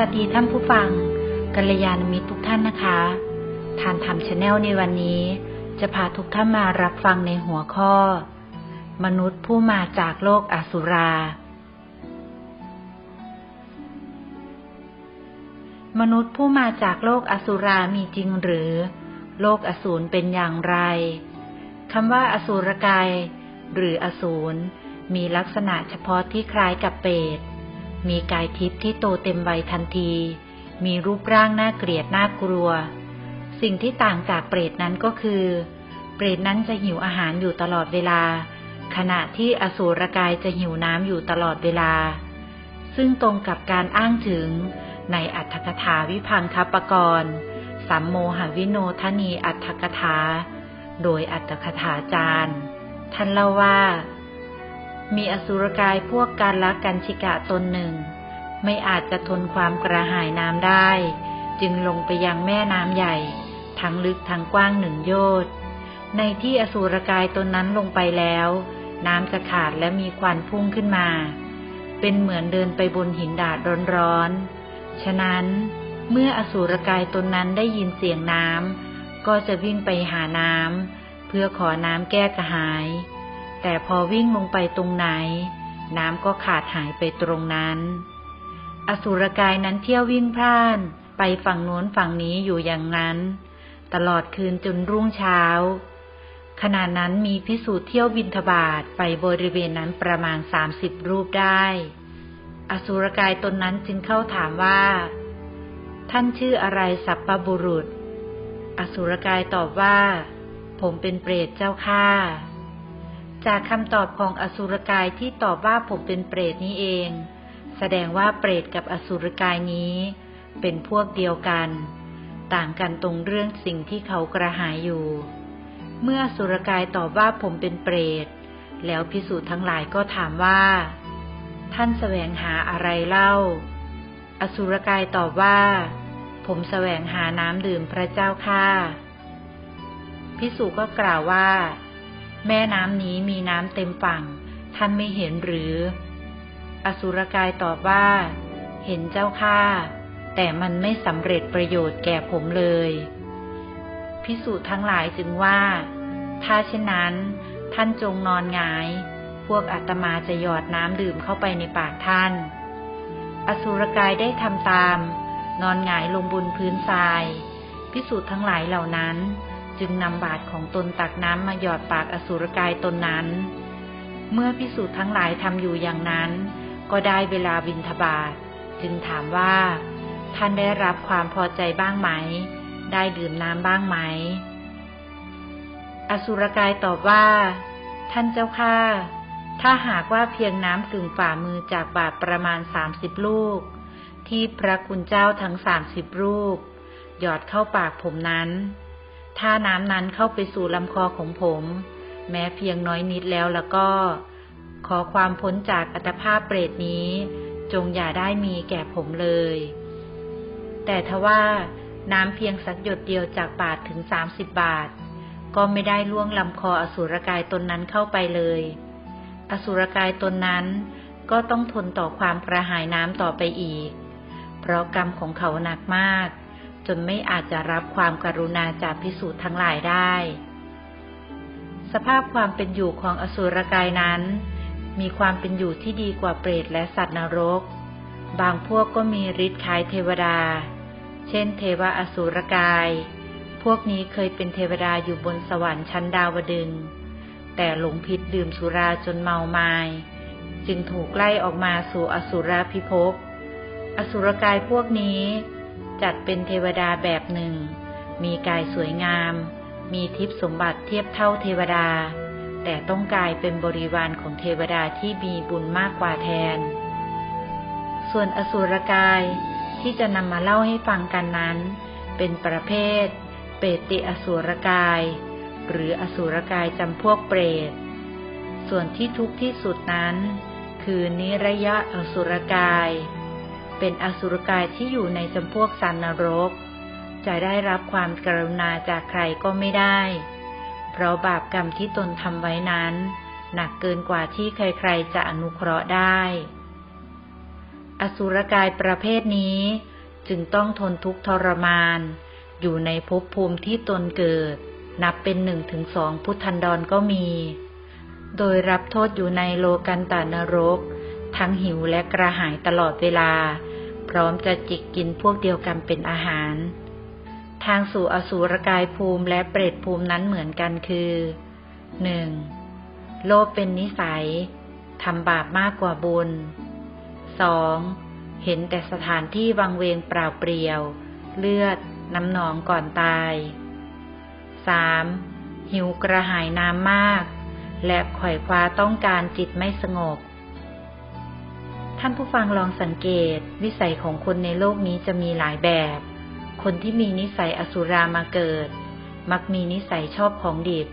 วัสดีท่านผู้ฟังกัลยาณมิตรทุกท่านนะคะ ทานธรรมชาแนลในวันนี้ จะพาทุกท่านมารับฟังในหัวข้อ มนุษย์ผู้มาจากโลกอสุรา มนุษย์ผู้มาจากโลกอสุรามีจริงหรือ โลกอสูรเป็นอย่างไรคำว่าอสูรกาย หรืออสูรมีลักษณะเฉพาะที่คล้ายกับเปรต มีกายทิพย์ที่โตเต็มวัยทันที มีรูปร่างน่าเกลียดน่ากลัว สิ่งที่ต่างจากเปรตนั้นก็คือ เปรตนั้นจะหิวอาหารอยู่ตลอดเวลา ขณะที่อสูรกายจะหิวน้ำอยู่ตลอดเวลา ซึ่งตรงกับการอ้างถึงในอัตถกถาวิพังคปกรณ์สัมโมหวิโนทนีอัตถกถา โดยอัตถกถาจารย์ ท่านเล่าว่า มีอสุรกายพวกการละกันชิกะตนหนึ่ง ไม่อาจจะทนความกระหายน้ำได้ จึงลงไปยังแม่น้ำใหญ่ ทั้งลึกทั้งกว้างหนึ่งโยชน์ในที่อสุรกายตนนั้นลงไปแล้ว น้ำจะขาดและมีควันพุ่งขึ้นมา เป็นเหมือนเดินไปบนหินดาดร้อนๆ ฉะนั้นเมื่ออสุรกายตนนั้นได้ยินเสียงน้ำก็จะวิ่งไปหาน้ำเพื่อขอน้ำแก้กระหาย แต่พอวิ่งลงไปตรงไหน น้ำก็ขาดหายไปตรงนั้น อสุรกายนั้นเที่ยววิ่งพล่าน ไปฝั่งโน้นฝั่งนี้อยู่อย่างนั้น ตลอดคืนจนรุ่งเช้า ขณะนั้นมีพิสูจน์เที่ยวบินทบาทไปบริเวณนั้นประมาณสามสิบรูปได้ อสุรกายตนนั้นจึงเข้าถามว่า ท่านชื่ออะไรสัพปบุรุษ อสุรกายตอบว่า ผมเป็นเปรตเจ้าข้า จากคำตอบของอสุรกายที่ตอบว่าผมเป็นเปรตนี้เอง แสดงว่าเปรตกับอสุรกายนี้ เป็นพวกเดียวกัน ต่างกันตรงเรื่องสิ่งที่เขากระหายอยู่ เมื่ออสุรกายตอบว่าผมเป็นเปรต แล้วพิสูจน์ทั้งหลายก็ถามว่า ท่านแสวงหาอะไรเล่า อสุรกายตอบว่า ผมแสวงหาน้ำดื่มพระเจ้าค่าพิสูจก็กล่าวว่า แม่น้ำนี้มีน้ำเต็มฝั่ง ท่านไม่เห็นหรือ อสุรกายตอบว่า เห็นเจ้าข้าแต่มันไม่สำเร็จประโยชน์แก่ผมเลย พิสูจน์ทั้งหลายจึงว่า ถ้าเช่นนั้น ท่านจงนอนงาย พวกอาตมาจะหยอดน้ำดื่มเข้าไปในปากท่าน อสุรกายได้ทำตาม นอนงายลงบนพื้นทราย พิสูจน์ทั้งหลายเหล่านั้น จึงนำบาตรของตนตักน้ำมาหยอดปากอสุรกายตนนั้น เมื่อพิสูจน์ทั้งหลายทำอยู่อย่างนั้น ก็ได้เวลาบินทบาทจึงถามว่า ท่านได้รับความพอใจบ้างไหม ได้ดื่มน้ำบ้างไหม อสุรกายตอบว่า ท่านเจ้าข้าถ้าหากว่าเพียงน้ำกึ่งฝ่ามือจากบาทประมาณสามสิบลูก ที่พระคุณเจ้าทั้งสามสิบรูป หยอดเข้าปากผมนั้น ถ้าน้ำนั้นเข้าไปสู่ลำคอของผม แม้เพียงน้อยนิดแล้วแล้วก็ ขอความพ้นจากอัตภาพเปรตนี้ จงอย่าได้มีแก่ผมเลย แต่ทว่าน้ำเพียงสักหยดเดียวจากบาทถึงสามสิบบาท ก็ไม่ได้ล่วงลำคออสุรกายตนนั้นเข้าไปเลย อสุรกายตนนั้นก็ต้องทนต่อความกระหายน้ำต่อไปอีก เพราะกรรมของเขาหนักมาก จนไม่อาจจะรับความกรุณาจากพิสูจน์ทั้งหลายได้ สภาพความเป็นอยู่ของอสุรกายนั้น มีความเป็นอยู่ที่ดีกว่าเปรตและสัตว์นรก บางพวกก็มีฤทธิ์คล้ายเทวดา เช่น เทวอสุรกาย พวกนี้เคยเป็นเทวดาอยู่บนสวรรค์ชั้นดาวดึง แต่หลงผิดดื่มสุราจนเมามาย จึงถูกไล่ออกมาสู่อสุรพิภพ อสุรกายพวกนี้ จัดเป็นเทวดาแบบหนึ่ง มีกายสวยงาม มีทิพสมบัติเทียบเท่าเทวดา แต่ต้องกลายเป็นบริวารของเทวดาที่มีบุญมากกว่าแทน ส่วนอสุรกายที่จะนำมาเล่าให้ฟังกันนั้น เป็นประเภท เปรติอสุรกาย หรืออสุรกายจำพวกเปรต ส่วนที่ทุกข์ที่สุดนั้น คือนิระยะอสุรกาย เป็นอสุรกายที่อยู่ในจำพวกสันนรก จะได้รับความกรุณาจากใครก็ไม่ได้ เพราะบาปกรรมที่ตนทำไว้นั้น หนักเกินกว่าที่ใครๆจะอนุเคราะห์ได้ อสุรกายประเภทนี้จึงต้องทนทุกข์ทรมาน อยู่ในภพภูมิที่ตนเกิด นับเป็นหนึ่งถึงสองพุทธันดรก็มี โดยรับโทษอยู่ในโลกันตานรก ทั้งหิวและกระหายตลอดเวลา ร้อมจะจิกกินพวกเดียวกันเป็นอาหาร ทางสู่อสูรกายภูมิและเปรตภูมินั้นเหมือนกันคือหนึ่งโลภเป็นนิสัยทำบาปมากกว่าบุญ 2. เห็นแต่สถานที่วังเวงเปล่าเปลี่ยว เลือด น้ำหนองก่อนตาย 3. หิวกระหายน้ำมาก และไขว่คว้าต้องการจิตไม่สงบ ท่านผู้ฟังลองสังเกต วิสัยของคนในโลกนี้จะมีหลายแบบ คนที่มีนิสัยอสุรามาเกิด มักมีนิสัยชอบของดิบ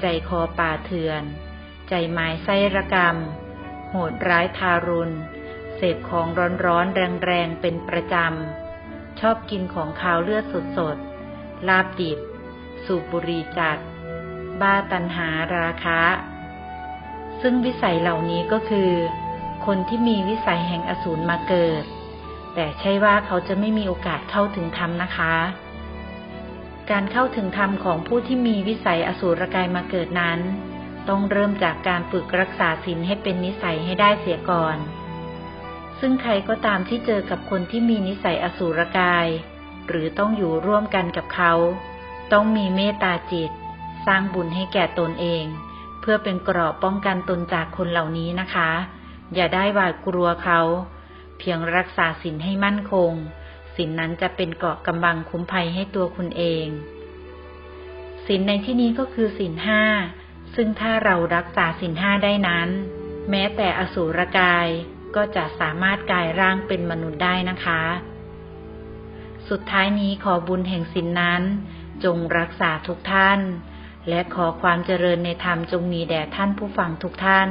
ใจคอป่าเถื่อน ใจไม้ไส้ระกรรม โหดร้ายทารุณ เสพของร้อนๆแรงๆเป็นประจำ ชอบกินของขาวเลือดสดๆ ลาบดิบ สูบบุหรี่จัด บ้าตันหาราคะ ซึ่งวิสัยเหล่านี้ก็คือ คนที่มีวิสัยแห่งอสูรมาเกิด แต่ใช่ว่าเขาจะไม่มีโอกาสเข้าถึงธรรมนะคะ การเข้าถึงธรรมของผู้ที่มีวิสัยอสูรกายมาเกิดนั้น ต้องเริ่มจากการฝึกรักษาศีลให้เป็นนิสัยให้ได้เสียก่อน ซึ่งใครก็ตามที่เจอกับคนที่มีนิสัยอสูรกาย หรือต้องอยู่ร่วมกันกับเขา ต้องมีเมตตาจิต สร้างบุญให้แก่ตนเองเพื่อเป็นเกราะป้องกันตนจากคนเหล่านี้นะคะ อย่าได้หวาดกลัวเขา เพียงรักษาศีลให้มั่นคงศีลนนั้นจะเป็นเกราะกำบังคุ้มภัยให้ตัวคุณเองศีลในที่นี้ก็คือศีลห้า ซึ่งถ้าเรารักษาศีลห้าได้นั้น แม้แต่อสูรกายก็จะสามารถกลายร่างเป็นมนุษย์ได้นะคะ สุดท้ายนี้ขอบุญแห่งศีลนนั้น จงรักษาทุกท่าน และขอความเจริญในธรรมจงมีแด่ท่านผู้ฟังทุกท่าน